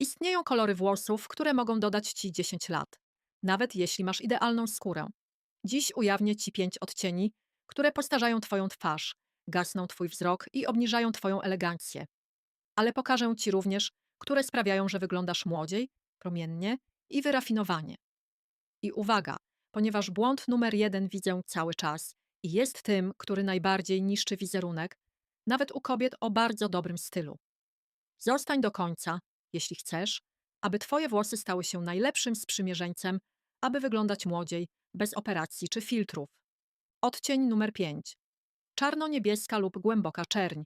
Istnieją kolory włosów, które mogą dodać ci 10 lat, nawet jeśli masz idealną skórę. Dziś ujawnię ci 5 odcieni, które postarzają twoją twarz, gasną twój wzrok i obniżają twoją elegancję. Ale pokażę ci również, które sprawiają, że wyglądasz młodziej, promiennie i wyrafinowanie. I uwaga, ponieważ błąd numer jeden widzę cały czas i jest tym, który najbardziej niszczy wizerunek, nawet u kobiet o bardzo dobrym stylu. Zostań do końca, jeśli chcesz, aby twoje włosy stały się najlepszym sprzymierzeńcem, aby wyglądać młodziej, bez operacji czy filtrów. Odcień numer 5. Czarno-niebieska lub głęboka czerń.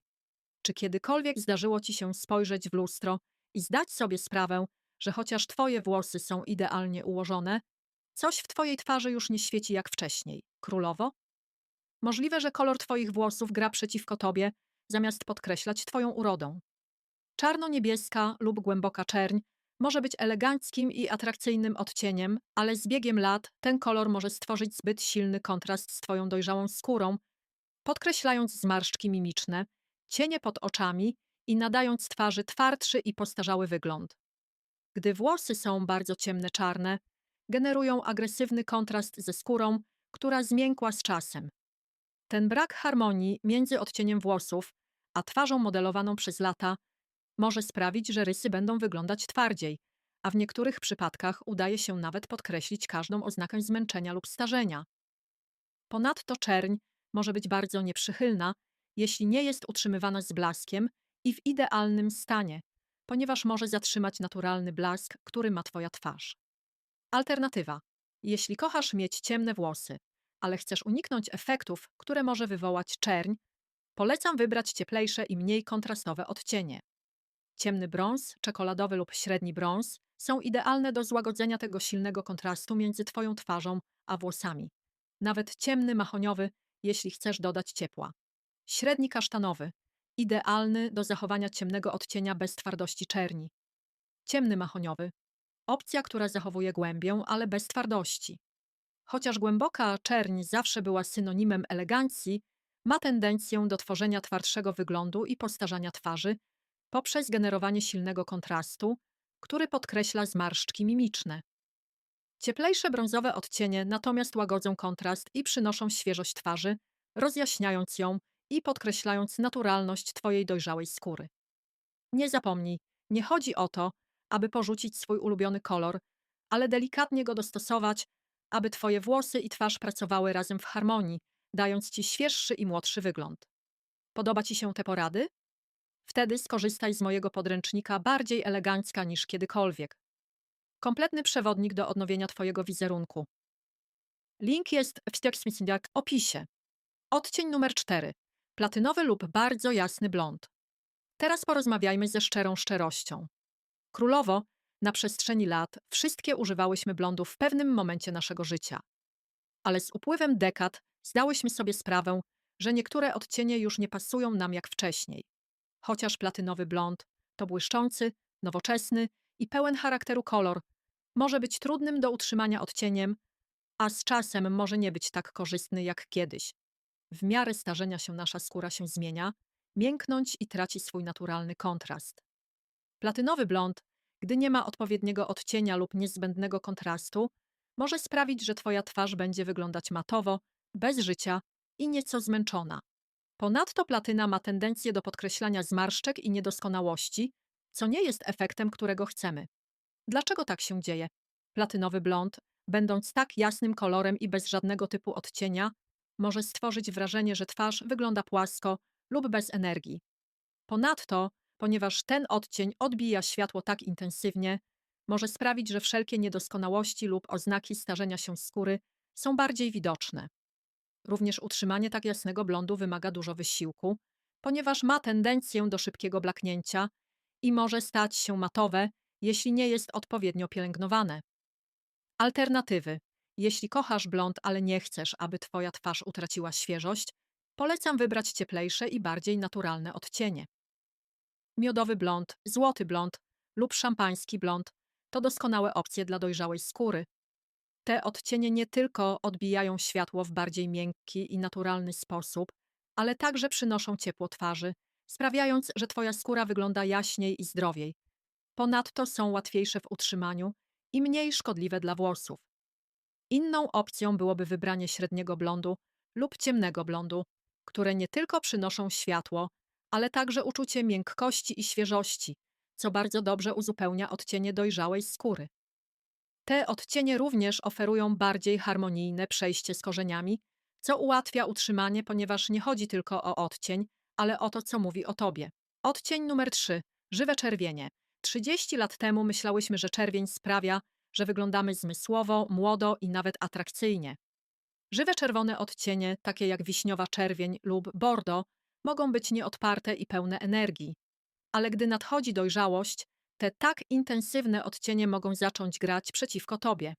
Czy kiedykolwiek zdarzyło ci się spojrzeć w lustro i zdać sobie sprawę, że chociaż twoje włosy są idealnie ułożone, coś w twojej twarzy już nie świeci jak wcześniej? Królowo? Możliwe, że kolor twoich włosów gra przeciwko tobie, zamiast podkreślać twoją urodą. Czarno-niebieska lub głęboka czerń może być eleganckim i atrakcyjnym odcieniem, ale z biegiem lat ten kolor może stworzyć zbyt silny kontrast z twoją dojrzałą skórą, podkreślając zmarszczki mimiczne, cienie pod oczami i nadając twarzy twardszy i postarzały wygląd. Gdy włosy są bardzo ciemne czarne, generują agresywny kontrast ze skórą, która zmiękła z czasem. Ten brak harmonii między odcieniem włosów a twarzą modelowaną przez lata może sprawić, że rysy będą wyglądać twardziej, a w niektórych przypadkach udaje się nawet podkreślić każdą oznakę zmęczenia lub starzenia. Ponadto czerń może być bardzo nieprzychylna, jeśli nie jest utrzymywana z blaskiem i w idealnym stanie, ponieważ może zatrzymać naturalny blask, który ma Twoja twarz. Alternatywa. Jeśli kochasz mieć ciemne włosy, ale chcesz uniknąć efektów, które może wywołać czerń, polecam wybrać cieplejsze i mniej kontrastowe odcienie. Ciemny brąz, czekoladowy lub średni brąz są idealne do złagodzenia tego silnego kontrastu między Twoją twarzą a włosami. Nawet ciemny mahoniowy, jeśli chcesz dodać ciepła. Średni kasztanowy, idealny do zachowania ciemnego odcienia bez twardości czerni. Ciemny mahoniowy, opcja, która zachowuje głębię, ale bez twardości. Chociaż głęboka czerń zawsze była synonimem elegancji, ma tendencję do tworzenia twardszego wyglądu i postarzania twarzy poprzez generowanie silnego kontrastu, który podkreśla zmarszczki mimiczne. Cieplejsze brązowe odcienie natomiast łagodzą kontrast i przynoszą świeżość twarzy, rozjaśniając ją i podkreślając naturalność Twojej dojrzałej skóry. Nie zapomnij, nie chodzi o to, aby porzucić swój ulubiony kolor, ale delikatnie go dostosować, aby Twoje włosy i twarz pracowały razem w harmonii, dając Ci świeższy i młodszy wygląd. Podoba Ci się te porady? Wtedy skorzystaj z mojego podręcznika bardziej elegancka niż kiedykolwiek. Kompletny przewodnik do odnowienia Twojego wizerunku. Link jest w opisie. Odcień numer 4. Platynowy lub bardzo jasny blond. Teraz porozmawiajmy ze szczerą szczerością. Królowo, na przestrzeni lat wszystkie używałyśmy blondów w pewnym momencie naszego życia. Ale z upływem dekad zdałyśmy sobie sprawę, że niektóre odcienie już nie pasują nam jak wcześniej. Chociaż platynowy blond to błyszczący, nowoczesny i pełen charakteru kolor, może być trudnym do utrzymania odcieniem, a z czasem może nie być tak korzystny jak kiedyś. W miarę starzenia się nasza skóra się zmienia, mięknąć i traci swój naturalny kontrast. Platynowy blond, gdy nie ma odpowiedniego odcienia lub niezbędnego kontrastu, może sprawić, że twoja twarz będzie wyglądać matowo, bez życia i nieco zmęczona. Ponadto platyna ma tendencję do podkreślania zmarszczek i niedoskonałości, co nie jest efektem, którego chcemy. Dlaczego tak się dzieje? Platynowy blond, będąc tak jasnym kolorem i bez żadnego typu odcienia, może stworzyć wrażenie, że twarz wygląda płasko lub bez energii. Ponadto, ponieważ ten odcień odbija światło tak intensywnie, może sprawić, że wszelkie niedoskonałości lub oznaki starzenia się skóry są bardziej widoczne. Również utrzymanie tak jasnego blondu wymaga dużo wysiłku, ponieważ ma tendencję do szybkiego blaknięcia i może stać się matowe, jeśli nie jest odpowiednio pielęgnowane. Alternatywy. Jeśli kochasz blond, ale nie chcesz, aby twoja twarz utraciła świeżość, polecam wybrać cieplejsze i bardziej naturalne odcienie. Miodowy blond, złoty blond lub szampański blond to doskonałe opcje dla dojrzałej skóry. Te odcienie nie tylko odbijają światło w bardziej miękki i naturalny sposób, ale także przynoszą ciepło twarzy, sprawiając, że twoja skóra wygląda jaśniej i zdrowiej. Ponadto są łatwiejsze w utrzymaniu i mniej szkodliwe dla włosów. Inną opcją byłoby wybranie średniego blondu lub ciemnego blondu, które nie tylko przynoszą światło, ale także uczucie miękkości i świeżości, co bardzo dobrze uzupełnia odcienie dojrzałej skóry. Te odcienie również oferują bardziej harmonijne przejście z korzeniami, co ułatwia utrzymanie, ponieważ nie chodzi tylko o odcień, ale o to, co mówi o tobie. Odcień numer 3. Żywe czerwienie. 30 lat temu myślałyśmy, że czerwień sprawia, że wyglądamy zmysłowo, młodo i nawet atrakcyjnie. Żywe czerwone odcienie, takie jak wiśniowa czerwień lub bordo, mogą być nieodparte i pełne energii. Ale gdy nadchodzi dojrzałość, te tak intensywne odcienie mogą zacząć grać przeciwko tobie.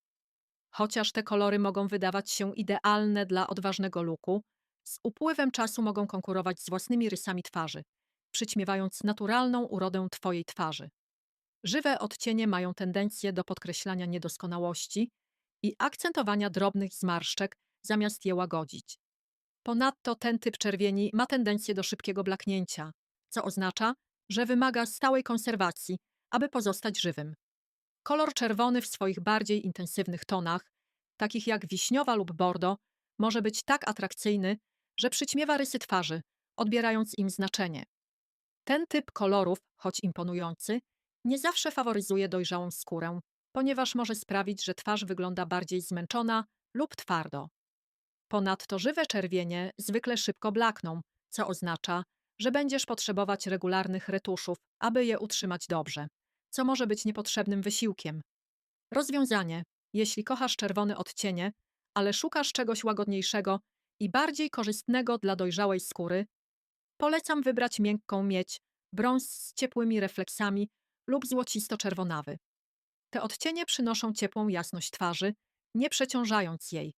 Chociaż te kolory mogą wydawać się idealne dla odważnego luku, z upływem czasu mogą konkurować z własnymi rysami twarzy, przyćmiewając naturalną urodę twojej twarzy. Żywe odcienie mają tendencję do podkreślania niedoskonałości i akcentowania drobnych zmarszczek zamiast je łagodzić. Ponadto ten typ czerwieni ma tendencję do szybkiego blaknięcia, co oznacza, że wymaga stałej konserwacji, aby pozostać żywym. Kolor czerwony w swoich bardziej intensywnych tonach, takich jak wiśniowa lub bordo, może być tak atrakcyjny, że przyćmiewa rysy twarzy, odbierając im znaczenie. Ten typ kolorów, choć imponujący, nie zawsze faworyzuje dojrzałą skórę, ponieważ może sprawić, że twarz wygląda bardziej zmęczona lub twardo. Ponadto żywe czerwienie zwykle szybko blakną, co oznacza, że będziesz potrzebować regularnych retuszów, aby je utrzymać dobrze, co może być niepotrzebnym wysiłkiem. Rozwiązanie: jeśli kochasz czerwone odcienie, ale szukasz czegoś łagodniejszego i bardziej korzystnego dla dojrzałej skóry, polecam wybrać miękką miedź, brąz z ciepłymi refleksami lub złocisto-czerwonawy. Te odcienie przynoszą ciepłą jasność twarzy, nie przeciążając jej.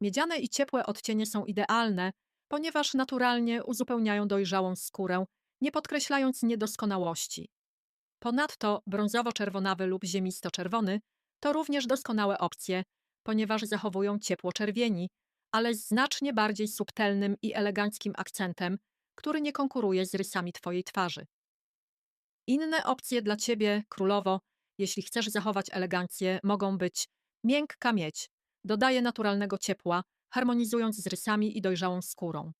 Miedziane i ciepłe odcienie są idealne, ponieważ naturalnie uzupełniają dojrzałą skórę, nie podkreślając niedoskonałości. Ponadto brązowo-czerwonawy lub ziemisto-czerwony to również doskonałe opcje, ponieważ zachowują ciepło czerwieni, ale z znacznie bardziej subtelnym i eleganckim akcentem, który nie konkuruje z rysami Twojej twarzy. Inne opcje dla Ciebie, królowo, jeśli chcesz zachować elegancję, mogą być miękka miedź, dodaje naturalnego ciepła, harmonizując z rysami i dojrzałą skórą,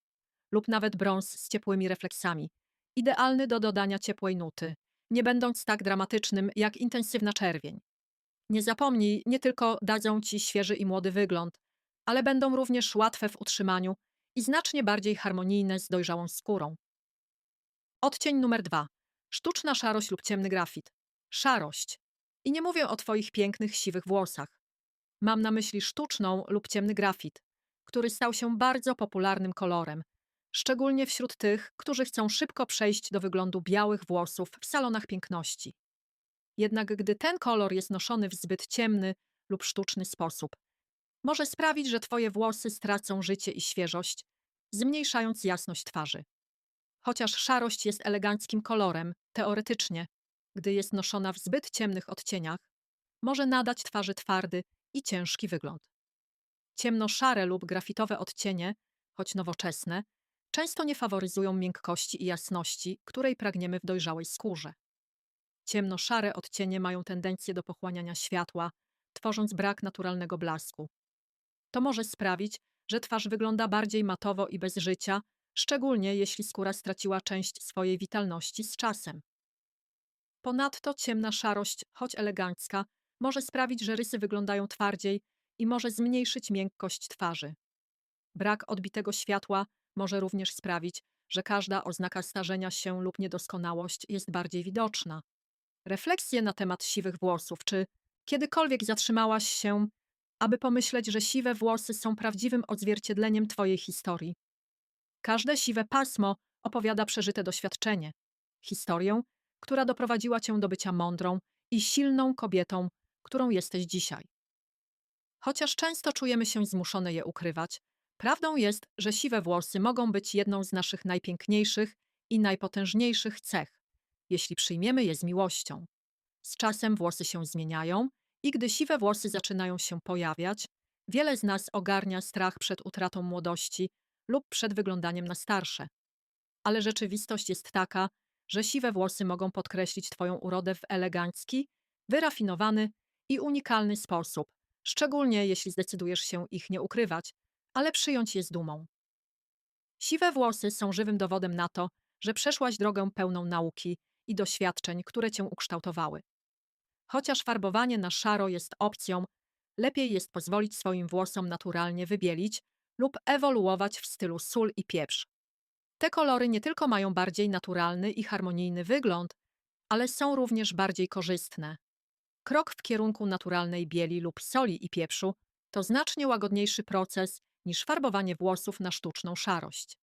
lub nawet brąz z ciepłymi refleksami, idealny do dodania ciepłej nuty, nie będąc tak dramatycznym jak intensywna czerwień. Nie zapomnij, nie tylko dadzą Ci świeży i młody wygląd, ale będą również łatwe w utrzymaniu i znacznie bardziej harmonijne z dojrzałą skórą. Odcień numer dwa. Sztuczna szarość lub ciemny grafit. Szarość. I nie mówię o Twoich pięknych, siwych włosach. Mam na myśli sztuczną lub ciemny grafit, który stał się bardzo popularnym kolorem, szczególnie wśród tych, którzy chcą szybko przejść do wyglądu białych włosów w salonach piękności. Jednak gdy ten kolor jest noszony w zbyt ciemny lub sztuczny sposób, może sprawić, że Twoje włosy stracą życie i świeżość, zmniejszając jasność twarzy. Chociaż szarość jest eleganckim kolorem, teoretycznie, gdy jest noszona w zbyt ciemnych odcieniach, może nadać twarzy twardy i ciężki wygląd. Ciemnoszare lub grafitowe odcienie, choć nowoczesne, często nie faworyzują miękkości i jasności, której pragniemy w dojrzałej skórze. Ciemnoszare odcienie mają tendencję do pochłaniania światła, tworząc brak naturalnego blasku. To może sprawić, że twarz wygląda bardziej matowo i bez życia, szczególnie jeśli skóra straciła część swojej witalności z czasem. Ponadto ciemna szarość, choć elegancka, może sprawić, że rysy wyglądają twardziej i może zmniejszyć miękkość twarzy. Brak odbitego światła może również sprawić, że każda oznaka starzenia się lub niedoskonałość jest bardziej widoczna. Refleksje na temat siwych włosów, czy kiedykolwiek zatrzymałaś się, aby pomyśleć, że siwe włosy są prawdziwym odzwierciedleniem Twojej historii? Każde siwe pasmo opowiada przeżyte doświadczenie, historię, która doprowadziła Cię do bycia mądrą i silną kobietą, którą jesteś dzisiaj. Chociaż często czujemy się zmuszone je ukrywać, prawdą jest, że siwe włosy mogą być jedną z naszych najpiękniejszych i najpotężniejszych cech, jeśli przyjmiemy je z miłością. Z czasem włosy się zmieniają i gdy siwe włosy zaczynają się pojawiać, wiele z nas ogarnia strach przed utratą młodości lub przed wyglądaniem na starsze. Ale rzeczywistość jest taka, że siwe włosy mogą podkreślić Twoją urodę w elegancki, wyrafinowany i unikalny sposób, szczególnie jeśli zdecydujesz się ich nie ukrywać, ale przyjąć je z dumą. Siwe włosy są żywym dowodem na to, że przeszłaś drogę pełną nauki i doświadczeń, które cię ukształtowały. Chociaż farbowanie na szaro jest opcją, lepiej jest pozwolić swoim włosom naturalnie wybielić lub ewoluować w stylu sól i pieprz. Te kolory nie tylko mają bardziej naturalny i harmonijny wygląd, ale są również bardziej korzystne. Krok w kierunku naturalnej bieli lub soli i pieprzu to znacznie łagodniejszy proces niż farbowanie włosów na sztuczną szarość.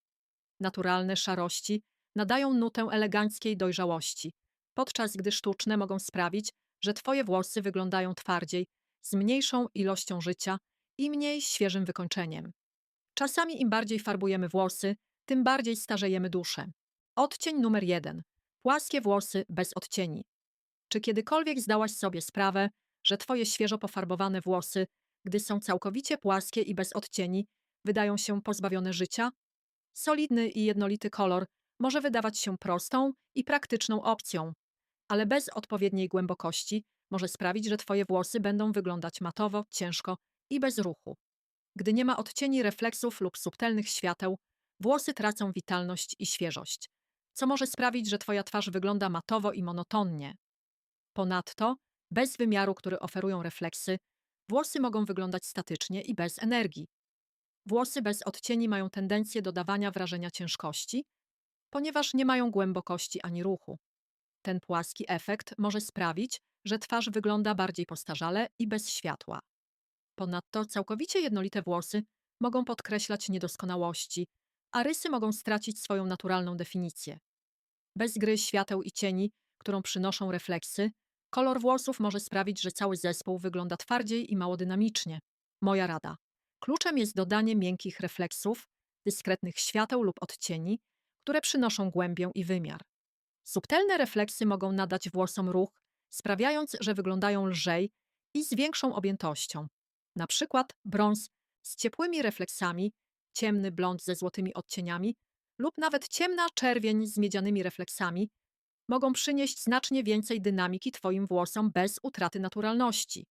Naturalne szarości nadają nutę eleganckiej dojrzałości, podczas gdy sztuczne mogą sprawić, że twoje włosy wyglądają twardziej, z mniejszą ilością życia i mniej świeżym wykończeniem. Czasami im bardziej farbujemy włosy, tym bardziej starzejemy duszę. Odcień numer jeden. Płaskie włosy bez odcieni. Czy kiedykolwiek zdałaś sobie sprawę, że twoje świeżo pofarbowane włosy, gdy są całkowicie płaskie i bez odcieni, wydają się pozbawione życia? Solidny i jednolity kolor może wydawać się prostą i praktyczną opcją, ale bez odpowiedniej głębokości może sprawić, że twoje włosy będą wyglądać matowo, ciężko i bez ruchu. Gdy nie ma odcieni refleksów lub subtelnych świateł, włosy tracą witalność i świeżość, co może sprawić, że twoja twarz wygląda matowo i monotonnie. Ponadto, bez wymiaru, który oferują refleksy, włosy mogą wyglądać statycznie i bez energii. Włosy bez odcieni mają tendencję do dawania wrażenia ciężkości, ponieważ nie mają głębokości ani ruchu. Ten płaski efekt może sprawić, że twarz wygląda bardziej postarzale i bez światła. Ponadto całkowicie jednolite włosy mogą podkreślać niedoskonałości, a rysy mogą stracić swoją naturalną definicję. Bez gry świateł i cieni, którą przynoszą refleksy, kolor włosów może sprawić, że cały zespół wygląda twardziej i mało dynamicznie. Moja rada. Kluczem jest dodanie miękkich refleksów, dyskretnych świateł lub odcieni, które przynoszą głębię i wymiar. Subtelne refleksy mogą nadać włosom ruch, sprawiając, że wyglądają lżej i z większą objętością. Na przykład brąz z ciepłymi refleksami, ciemny blond ze złotymi odcieniami lub nawet ciemna czerwień z miedzianymi refleksami mogą przynieść znacznie więcej dynamiki Twoim włosom bez utraty naturalności.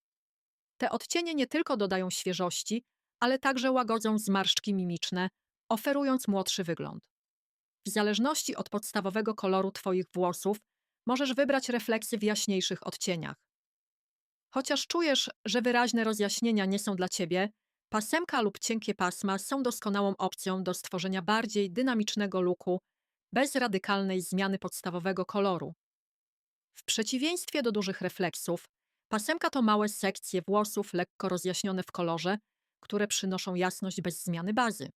Te odcienie nie tylko dodają świeżości, ale także łagodzą zmarszczki mimiczne, oferując młodszy wygląd. W zależności od podstawowego koloru Twoich włosów, możesz wybrać refleksy w jaśniejszych odcieniach. Chociaż czujesz, że wyraźne rozjaśnienia nie są dla Ciebie, pasemka lub cienkie pasma są doskonałą opcją do stworzenia bardziej dynamicznego looku bez radykalnej zmiany podstawowego koloru. W przeciwieństwie do dużych refleksów, pasemka to małe sekcje włosów lekko rozjaśnione w kolorze, które przynoszą jasność bez zmiany bazy.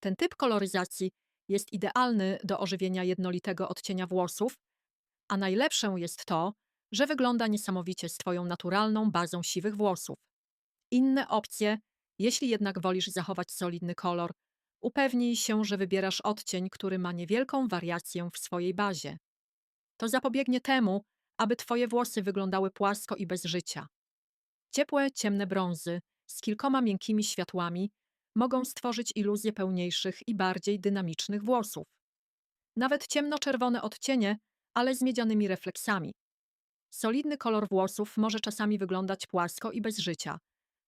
Ten typ koloryzacji jest idealny do ożywienia jednolitego odcienia włosów, a najlepsze jest to, że wygląda niesamowicie z Twoją naturalną bazą siwych włosów. Inne opcje, jeśli jednak wolisz zachować solidny kolor, upewnij się, że wybierasz odcień, który ma niewielką wariację w swojej bazie. To zapobiegnie temu, aby Twoje włosy wyglądały płasko i bez życia. Ciepłe, ciemne brązy z kilkoma miękkimi światłami mogą stworzyć iluzję pełniejszych i bardziej dynamicznych włosów. Nawet ciemnoczerwone odcienie, ale z miedzianymi refleksami. Solidny kolor włosów może czasami wyglądać płasko i bez życia,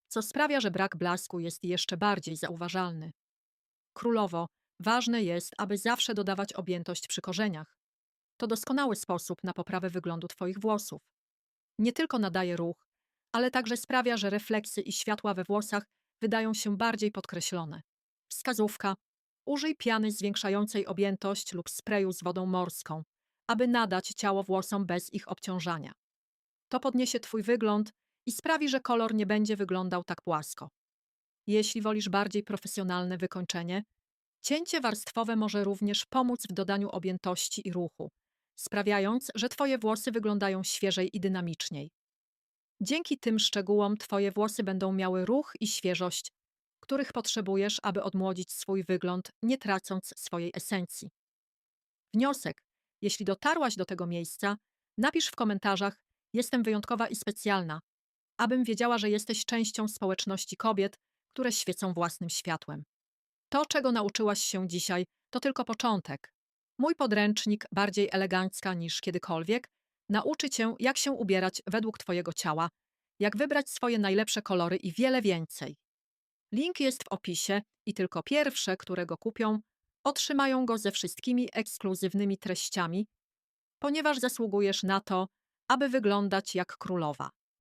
co sprawia, że brak blasku jest jeszcze bardziej zauważalny. Królowo, ważne jest, aby zawsze dodawać objętość przy korzeniach. To doskonały sposób na poprawę wyglądu Twoich włosów. Nie tylko nadaje ruch, ale także sprawia, że refleksy i światła we włosach wydają się bardziej podkreślone. Wskazówka. Użyj piany zwiększającej objętość lub sprayu z wodą morską, aby nadać ciało włosom bez ich obciążania. To podniesie Twój wygląd i sprawi, że kolor nie będzie wyglądał tak płasko. Jeśli wolisz bardziej profesjonalne wykończenie, cięcie warstwowe może również pomóc w dodaniu objętości i ruchu, sprawiając, że Twoje włosy wyglądają świeżej i dynamiczniej. Dzięki tym szczegółom Twoje włosy będą miały ruch i świeżość, których potrzebujesz, aby odmłodzić swój wygląd, nie tracąc swojej esencji. Wniosek. Jeśli dotarłaś do tego miejsca, napisz w komentarzach: Jestem wyjątkowa i specjalna, abym wiedziała, że jesteś częścią społeczności kobiet, które świecą własnym światłem. To, czego nauczyłaś się dzisiaj, to tylko początek. Mój podręcznik, bardziej elegancka niż kiedykolwiek, nauczy cię, jak się ubierać według twojego ciała, jak wybrać swoje najlepsze kolory i wiele więcej. Link jest w opisie i tylko pierwsze, które go kupią, otrzymają go ze wszystkimi ekskluzywnymi treściami, ponieważ zasługujesz na to, aby wyglądać jak królowa.